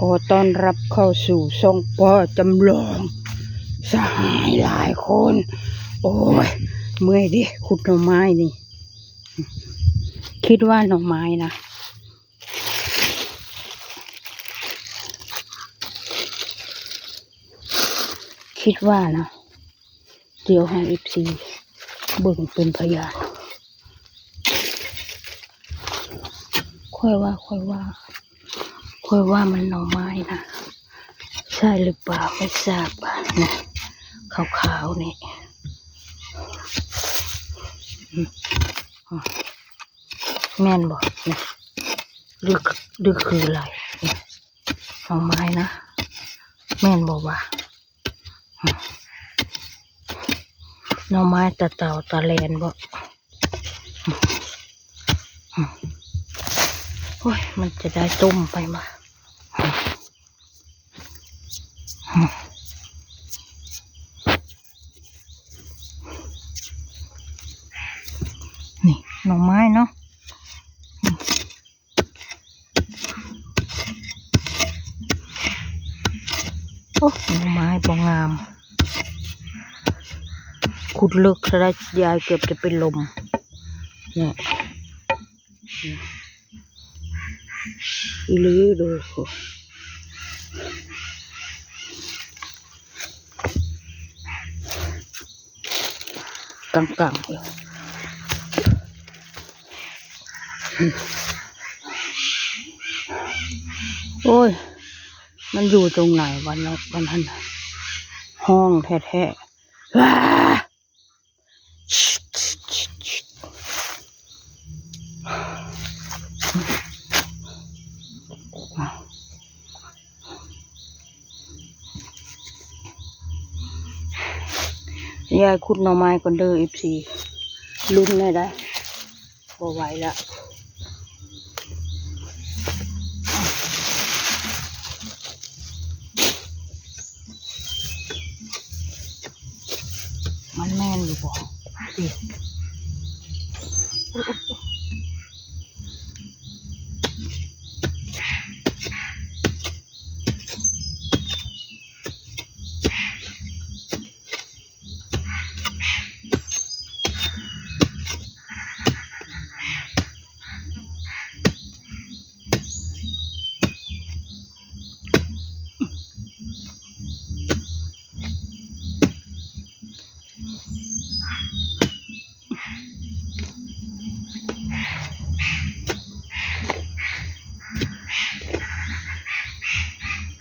ขอต้อนรับเข้าสู่ช่องพ่อจำลองสหายหลายคน โอ้ย เมื่อยดิขุดหน่อไม้นี่ คิดว่าหน่อไม้นะ คิดว่านะ เดี๋ยวให้เอฟซีเบิ่งเป็นพยานค่อยว่า ค่อยว่า ค่อยว่ามันหน่อไม้นะ ใช่หรือเปล่าไม่ทราบนะขาวๆนี่แม่นบอกนะดึกดึกคืออะไรหน่อไม้นะ แม่นบอกว่าหน่อไม้ตะเต่าตะแลนบอกโอ้ย มันจะได้ต้มไปมา นี่หน่อไม้เนาะโอ้หน่อไม้บองาม ขุดลึกซะได้ยายเกือบจะเป็นลมเนี่ยเนี่ยอีหลีดู กลางๆอยู่โอ้ย มันอยู่ตรงไหนวันวันนั้นห้องแท้ๆ ยายขุดหน่อไม้ก่อนเด้ออีพีลุ้นได้ได้บ่ไหวละมันแม่นอยู่บ่ดิ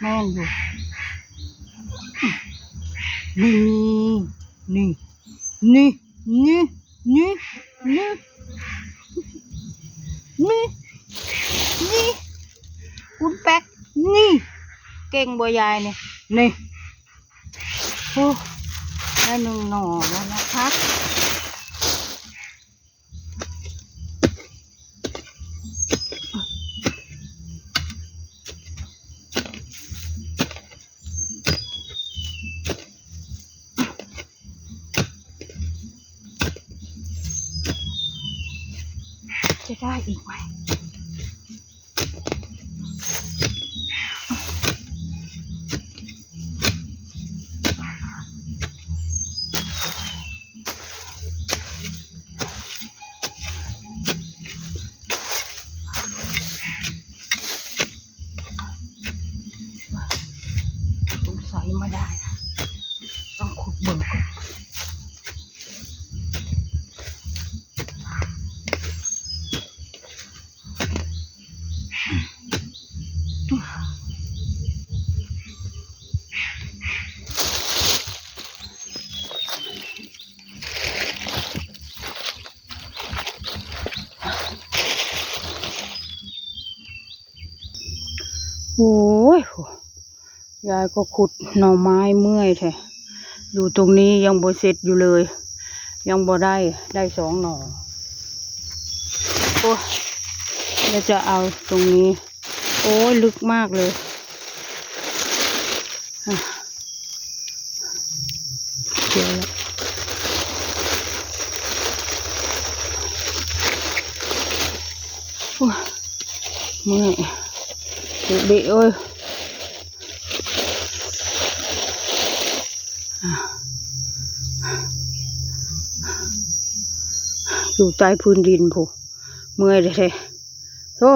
แม่นอยู่นี่นี่นี่นี่นี่นี่นี่นี่คุณแป๊กนี่ เก่งบัวยายเนี่ยนี่โอ้ได้หนึ่งหน่อแล้วนะคะ ได้อีกไหมสงสัยไม่ได้นะต้องขุดเบิ่งก่อน โอ้ยยายก็ขุดหน่อไม้เมื่อยแท้อยู่ตรงนี้ยังบ่เสร็จอยู่เลย ยังบ่ได้ได้สองหน่อโอ้ยจะเอาตรงนี้ โอ้ยลึกมากเลย เดี๋ยวแล้วเมื่อยเบะเอ้ยอยู่ใต้พื้นดินผู้เมื่อยเลยโอ้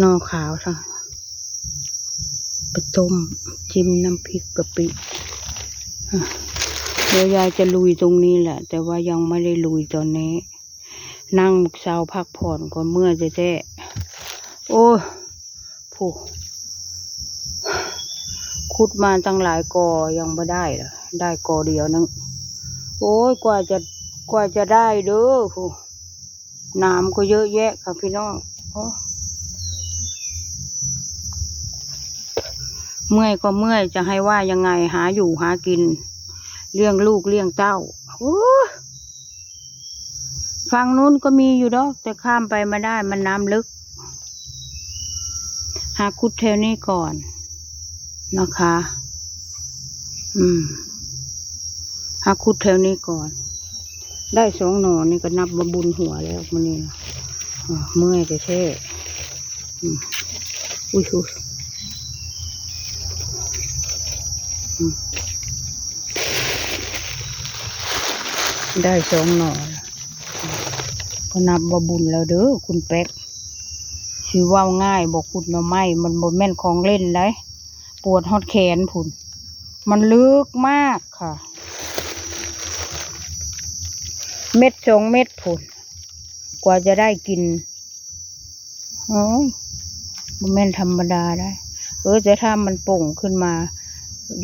นอขาวทั้งไปต้มจิ้มน้ำพริกกะปิเดี๋ยวยายจะลุยตรงนี้แหละ แต่ว่ายังไม่ได้ลุยตอนนี้ นั่งเช้าพักผ่อนก่อนเมื่อยแท้โอ้ผู้ขุดมาตั้งหลายกอยังไม่ได้เหรอได้กอเดียวนึง โอ้ยกว่าจะกว่าจะได้เด้อผู้น้ำก็เยอะแยะค่ะพี่น้อง เมื่อยก็เมื่อยจะให้ว่ายังไงหาอยู่หากิน เลี้ยงลูกเลี้ยงเต้าโอ้ฝั่งนู้นก็มีอยู่ดอก แต่ข้ามไปไม่ได้มันน้ำลึก หาขุดแถวนี้ก่อน นะคะ อืม หาคุดแถวนี้ก่อน ได้สองหน่อนี่ก็นับว่าบุญหัวแล้วมันนี่เมื่อยแต่แช่อืมอุ้ยอุ้ยอืม ได้สองหน่อแล้วก็นับว่าบุญแล้วเด้อคุณแป๊กชื่อว่าง่ายบอกคุณมาไม่มันบนแม่นของเล่นได้ปวดฮอดแขนผุนมันลึกมากค่ะ เม็ดสองเม็ดผุนกว่าจะได้กินโอ้มันแม่นธรรมดาได้ เออแต่ถ้ามันป่งขึ้นมา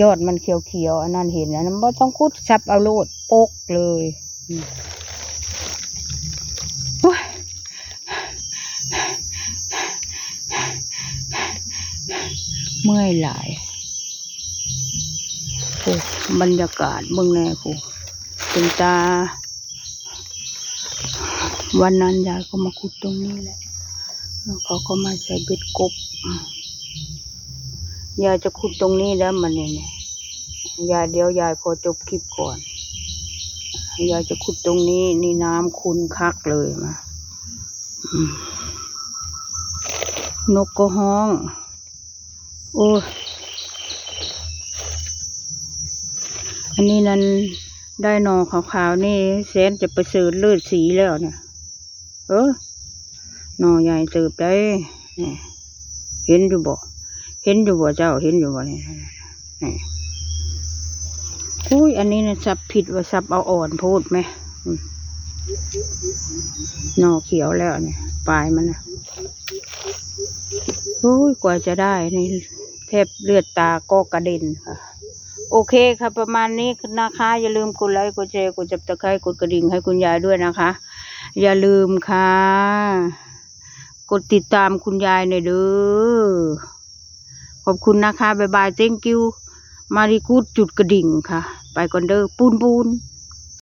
ยอดมันเขียวๆอันนั้นเห็นนะนั้นบ่ต้องคุดซับเอาโลดโปกเลยเมื่อยหลายโอ้บรรยากาศเมืองแน่ผู้เป็นตา วันนั้นยายก็มาขุดตรงนี้แหละแล้วเขาก็มาใส่เบ็ดกบอืม ยายจะขุดตรงนี้แล้วมันเนี่ยเนี่ยยายเดี๋ยวยายขอจบคลิปก่อน ยายจะขุดตรงนี้ นี่น้ำคุณคักเลยมานกก็ห้อง โอ้ยอันนี้นั้นได้หนอขาวๆนี่แสนจะประเสริฐเลือดสีแล้วเนี่ย เออหนอใหญ่เติบได้เห็นอยู่บ่เห็นอยู่บ่เจ้าเห็นอยู่บ่นี่นี่อุ้ยอันนี้นะสับผิดว่าสับเอาอ่อนพูดไหมหนอเขียวแล้วเนี่ยปลายมันนะอุ้ยกว่าจะได้นี่แทบเลือดตาก็กระเด็นค่ะโอเคค่ะประมาณนี้นะคะอย่าลืมกดไลค์กดแชร์กดจับตะไคร้กดกระดิ่งให้คุณยายด้วยนะคะ อย่าลืมค่ะ กดติดตามคุณยายหน่อยเด้อ อบคุณนะคะ บ๊ายบาย thank you มารีกูดจุดกระดิ่งค่ะ ไปก่อนเด้อปูนปูน